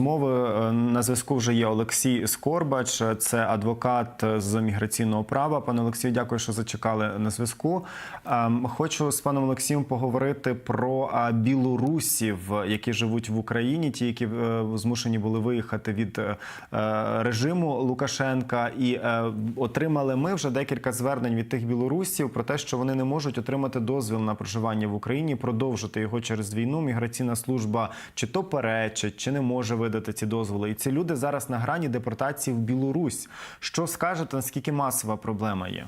Мови е, на зв'язку вже є Олексій Скорбач, це адвокат з міграційного права. Пане Олексію, дякую, що зачекали на зв'язку. Ем, Хочу з паном Олексієм поговорити про білорусів, які живуть в Україні, ті, які е, змушені були виїхати від е, е, режиму Лукашенка, і е, отримали ми вже декілька звернень від тих білорусів про те, що вони не можуть отримати дозвіл на проживання в Україні, продовжити його через війну. Міграційна служба чи то перечить, чи не може видати ці дозволи. І ці люди зараз на грані депортації в Білорусь. Що скажете, наскільки масова проблема є?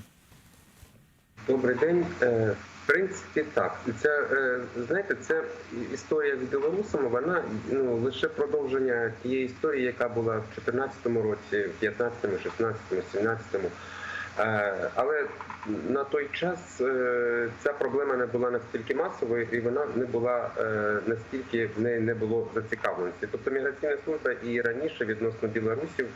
Добрий день. Е, В принципі, так. Це е, знаєте, це історія з білорусами. Вона ну лише продовження тієї історії, яка була в 2014 році, в 15, 16, 17. Е, Але на той час е, ця проблема не була настільки масовою, і вона не була е, настільки в неї не було зацікавленості. Тобто міграційна служба і раніше відносно білорусів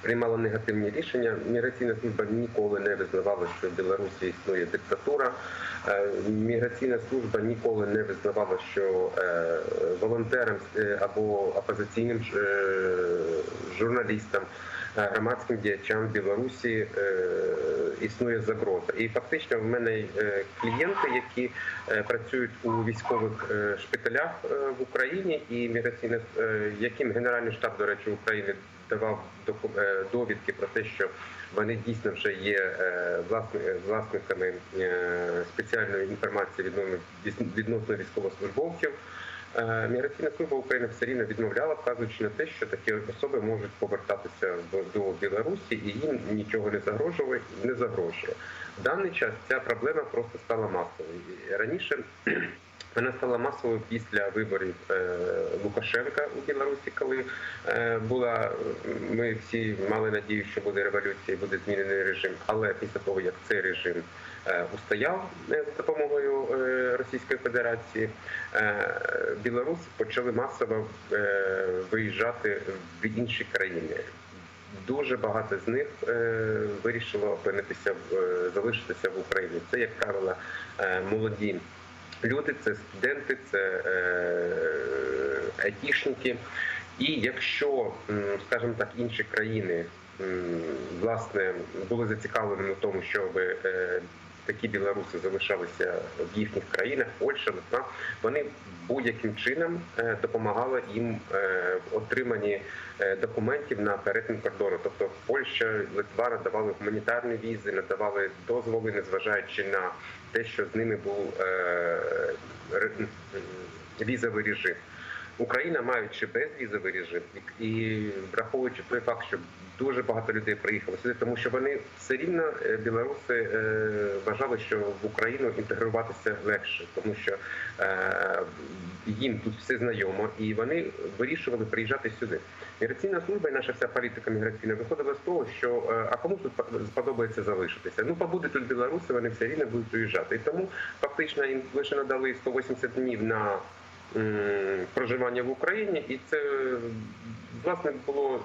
приймала негативні рішення. Міграційна служба ніколи не визнавала, що в Білорусі існує диктатура. Міграційна служба ніколи не визнавала, що волонтерам або опозиційним журналістам. Е, Громадським діячам Білорусі е, існує загроза, і фактично в мене е, клієнти, які працюють у військових шпиталях в Україні, і міграційна е, яким Генеральний штаб, до речі, України давав довідки про те, що вони дійсно вже є власниками спеціальної інформації відносно військовослужбовців. Е, Міграційна служба України все рівно відмовляла, вказуючи на те, що такі особи можуть повертатися до Білорусі і їм нічого не загрожує, не загрожує. В даний час ця проблема просто стала масовою. Раніше вона стала масовою після виборів е, Лукашенка у Білорусі, коли е, була ми всі мали надію, що буде революція, буде змінений режим. Але після того як цей режим устояв е, з допомогою е, Російської Федерації, е, білоруси почали масово е, виїжджати в інші країни. Дуже багато з них е, вирішило опинитися е, залишитися в Україні. Це, як правило, е, молоді люди, це студенти, це е, айтішники. І якщо, скажімо так, інші країни власне були зацікавлені в тому, щоб е, такі білоруси залишалися в їхніх країнах, Польща, Литва, вони будь-яким чином е, допомагали їм е, в отриманні е, документів на перетин кордону. Тобто Польща, Литва надавали гуманітарні візи, надавали дозволи, незважаючи на те, що з ними був візовий режим. Україна, маючи безвізовий режим, і враховуючи той факт, що дуже багато людей приїхало сюди, тому що вони все рівно е, білоруси е, вважали, що в Україну інтегруватися легше, тому що е, їм тут все знайомо, і вони вирішували приїжджати сюди. Міграційна служба і наша вся політика міграційна виходила з того, що а кому тут сподобається залишитися? Ну побуде тут білоруси, вони все рівно будуть приїжджати. І тому фактично їм лише надали 180 днів на проживання в Україні, і це власне було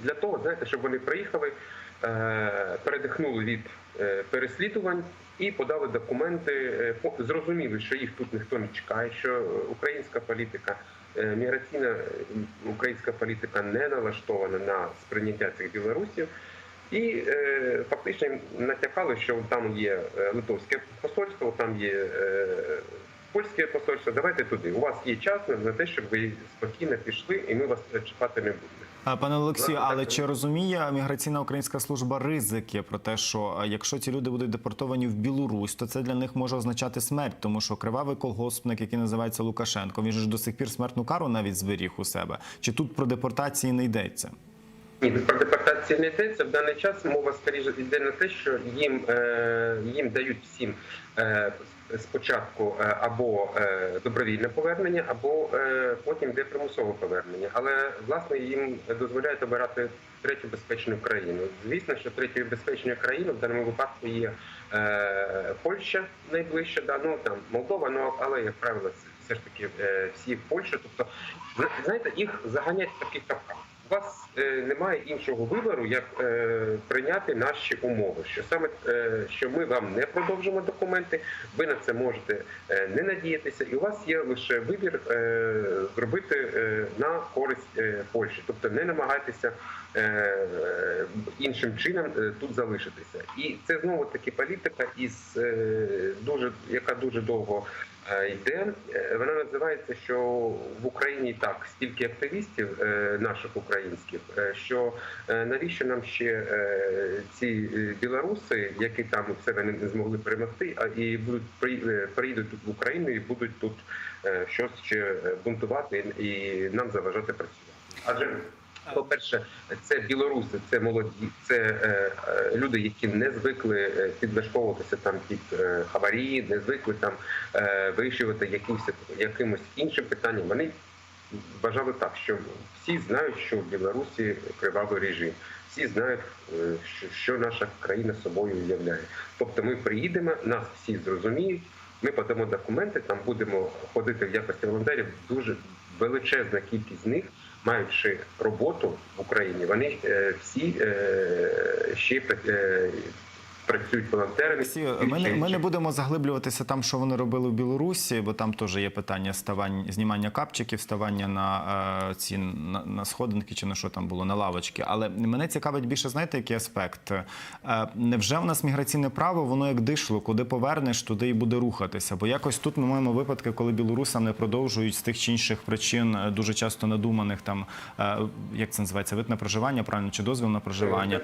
для того, знаєте, щоб вони приїхали, е, передихнули від е, переслідувань і подали документи. е, Зрозуміли, що їх тут ніхто не чекає, що українська політика. Міграційна українська політика не налаштована на сприйняття цих білорусів, і е, фактично натякали, що там є литовське посольство, там є польське посольство. Давайте туди. У вас є час на те, щоб ви спокійно пішли, і ми вас чіпати не будемо. Пане Олексію, але так. чи розуміє міграційна українська служба ризики про те, що е, якщо ці люди будуть депортовані в Білорусь, то це для них може означати смерть, тому що кривавий колгоспник, який називається Лукашенко, він ж до сих пір смертну кару навіть зберіг у себе. Чи тут про депортації не йдеться? Ні, про депортацію не йдеться. В даний час мова скоріше йде на те, що їм, е, їм дають всім е, спочатку е, або добровільне повернення, або потім йде примусове повернення. Але власне їм дозволяють обирати третю безпечну країну. Звісно, що третьою безпечною країною в даному випадку є Польща найближча, да, ну там Молдова, ну але як правило, все ж таки всі в Польщі. Тобто, знаєте, їх заганять в такий капкан. У вас е, немає іншого вибору, як е, прийняти наші умови. Що саме е, що ми вам не продовжимо документи, ви на це можете не надіятися, і у вас є лише вибір зробити на користь Польщі, тобто не намагайтеся іншим чином тут залишитися. І це знову таки політика, із дуже яка дуже довго йде. Е, Вона називається, що в Україні так стільки активістів е, наших українських, е, що е, навіщо нам ще е, ці е, білоруси, які там в себе не змогли перемогти, а і будуть при- е, приїдуть тут в Україну і будуть тут е, щось ще е, бунтувати і нам заважати працювати. Адже по-перше, це білоруси, це молоді, це е, е, люди, які не звикли е, підлаштовуватися там під хабарі, не звикли там вирішувати якимось, якимось іншим питанням. Вони вважали так, що всі знають, що в Білорусі кривавий режим, всі знають, що наша країна собою являє. Тобто ми приїдемо, нас всі зрозуміють. Ми подамо документи, там будемо ходити в якості волонтерів. Дуже величезна кількість з них, маючи роботу в Україні, вони е, всі е, ще е, працюють волонтерами. Ми ми не будемо заглиблюватися там, що вони робили в Білорусі, бо там теж є питання ставань, знімання капчиків, ставання на е, ці на, на сходинки чи на що там було, на лавочки. Але мене цікавить більше, знаєте, який аспект? Е, невже в нас міграційне право, воно як дишло, куди повернеш, туди і буде рухатися? Бо якось тут ми маємо випадки, коли білорусам не продовжують з тих чи інших причин, е, дуже часто надуманих там, е, як це називається, вид на проживання, правильно, чи дозвіл на проживання.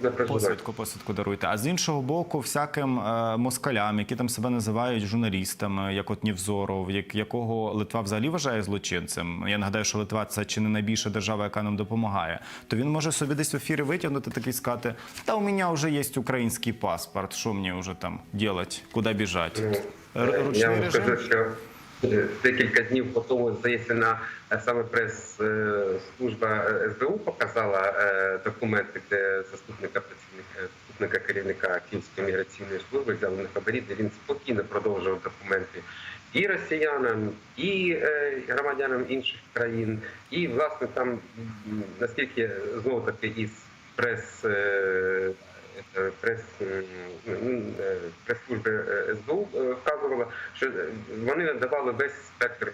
На проживання. Посвідку, посвідку даруйте. А з іншого боку, всяким е, москалям, які там себе називають журналістами, як от Нівзоров, як, якого Литва взагалі вважає злочинцем. Я нагадаю, що Литва це чи не найбільша держава, яка нам допомагає. То він може собі десь в ефірі витягнути такий сказати: та у мене вже є український паспорт. Що мені вже там робити? Куди біжати? Ну, Я Ручний вам режим? скажу, що декілька днів по тому, здається, на е, саме прес-служба СБУ показала е, документи, де заступника працівника заступника керівника Київської міграційної служби взяли на хабарі, де він спокійно продовжував документи і росіянам, і е, громадянам інших країн, і власне там наскільки знову таки із прес. Е, е, м, е, прес-служби СБУ вказувала, що вони надавали весь спектр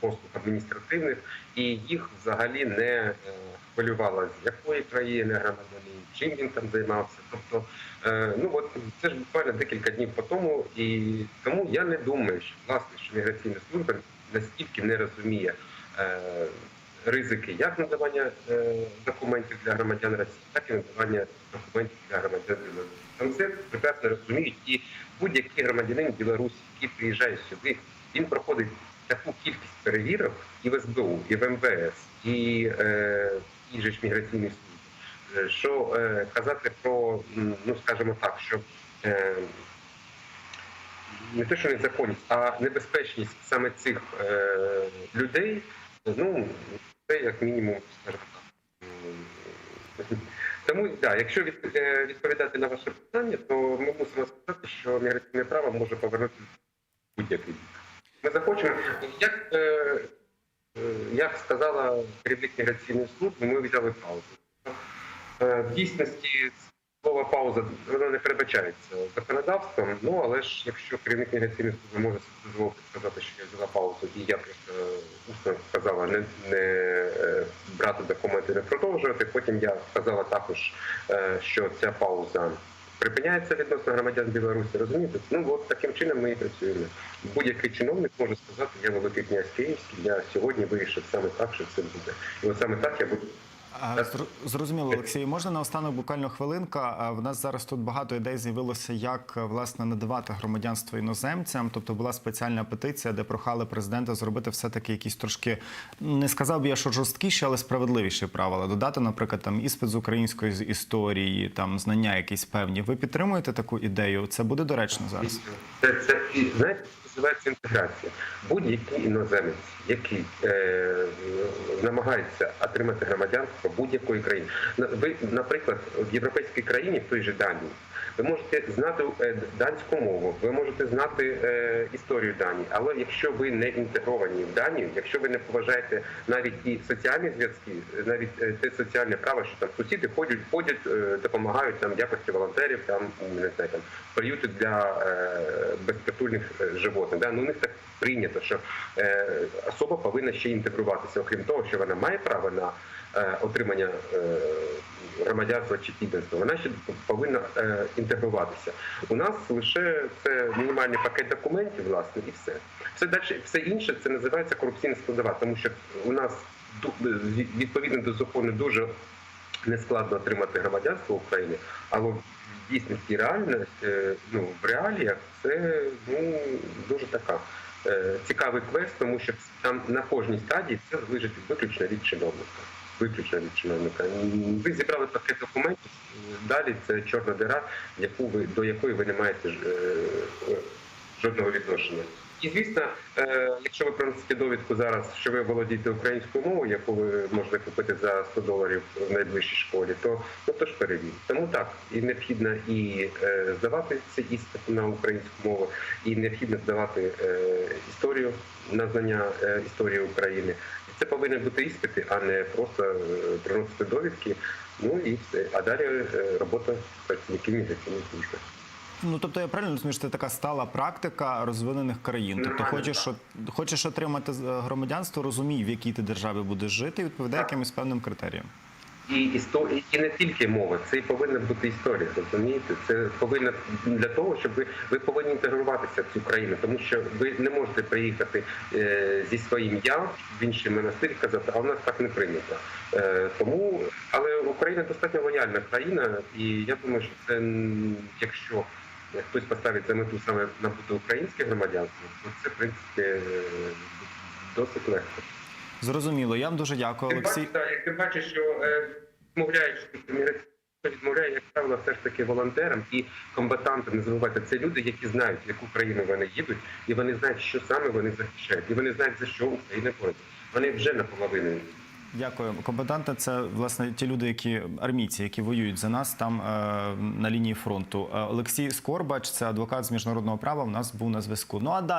послуг адміністративних, і їх взагалі не хвилювало, з якої країни громадянин, чим він там займався. Тобто, ну от це ж буквально декілька днів по тому, і тому я не думаю, що власне що міграційна служба настільки не розуміє. Ризики як надавання е, документів для громадян Росії, так і надавання документів для громадян Білорусі. Там це прекрасно розуміють, і будь-який громадянин Білорусі, який приїжджає сюди, він проходить таку кількість перевірок і в СБУ, і в МВС, і е, же ж міграційній службі, е, що е, казати про, ну скажімо так, що е, не те, що незаконність, а небезпечність саме цих е, людей, ну це як мінімум, Тому да, якщо е, відповідати на ваше питання, то ми мусимо сказати, що міграційне право може повернути будь-який бік. Ми захочемо, як, е, е, як сказала керівник міграційної служби, ми взяли паузу. В дійсності слово пауза воно не передбачається законодавством, ну але ж якщо керівник міграційної служби може дозволити сказати, що я взяла паузу, і я просто е, усно сказала не, не е, брати документи, не продовжувати. Потім я сказала також, е, що ця пауза. Припиняється відносно громадян Білорусі, розумієте? Ну от таким чином ми і працюємо. Будь-який чиновник може сказати, я великий князь Київський, я сьогодні вирішив саме так, що це буде. І от саме так я буду Зрозуміло, Олексій. Можна наостанок буквально хвилинка. В нас зараз тут багато ідей з'явилося, як е, власне надавати громадянство іноземцям. Тобто була спеціальна петиція, де прохали президента зробити все-таки якісь трошки не сказав би я, що жорсткіші, але справедливіші правила. Додати, наприклад, там іспит з української з історії, там знання якісь певні. Ви підтримуєте таку ідею? Це буде доречно зараз. Це, це знаєте, називається інтеграція. Будь-який іноземець, який е, намагається отримати громадянство будь-якої країни. Ви, наприклад, в європейській країні, в той же Данії, ви можете знати е, данську мову, ви можете знати е, історію Данії, але якщо ви не інтегровані в Данію, якщо ви не поважаєте навіть і соціальні зв'язки, навіть е, те соціальне право, що там сусіди ходять, ходять, е, допомагають там якості волонтерів, там не знаю, там приюти для е, безпритульних е, животних. Да? Ну, у них так прийнято, що е, особа повинна ще інтегруватися, окрім того, що вона має право на е, отримання е, громадянства чи підданства, вона ще повинна е, інтегруватися. У нас лише це мінімальний пакет документів, власне, і все. Все далі, все інше це називається корупційна складова, тому що у нас відповідно до закону дуже нескладно отримати громадянство України, але в дійсності реально, е, ну, в реаліях це ну, дуже така. е, Цікавий квест, тому що там на кожній стадії це залежить виключно від чиновника. Виключно від чиновника. Ви зібрали пакет документів, далі це чорна дира, яку ви до якої ви не маєте е, жодного відношення. І звісно, е, якщо ви принесете довідку зараз, що ви володієте українською мовою, яку ви можете купити за 100 доларів в найближчій школі, то ну то ж перевірте. Тому так і необхідно і е, здавати цей іспит на українську мову, і необхідно здавати е, історію на знання історії України. Це повинні бути іспити, а не просто приносити довідки. Ну і все. А далі робота працівників міграційної служби. Ну тобто я правильно розумію, що це така стала практика розвинених країн. Тобто, хочеш, хочеш отримати з- громадянство, розумій, в якій ти державі будеш жити, і відповідає якимось певним критеріям. І історія, і не тільки мова, це і повинна бути історія. Розумієте? Це повинно для того, щоб ви, ви повинні інтегруватися в цю країну, тому що ви не можете приїхати е, зі своїм я в інший монастир і казати, а в нас так не прийнято. Е, тому, але Україна достатньо лояльна країна, і я думаю, що це м, якщо хтось поставить за мету саме набути українське громадянство, то це в принципі досить легко. Зрозуміло. Я вам дуже дякую, Тим Олексій. так, як ти бачиш, що е, міграційна відмовляє, як правило, все ж таки волонтерам і комбатантам. Не забувайте, це люди, які знають, в яку країну вони їдуть, і вони знають, що саме вони захищають, і вони знають, за що Україна бореться. Вони вже наполовину. Дякую. Комбатанти це власне ті люди, які армійці, які воюють за нас там е, на лінії фронту. Е, Олексій Скорбач, це адвокат з міжнародного права. У нас був на зв'язку. Ну а далі.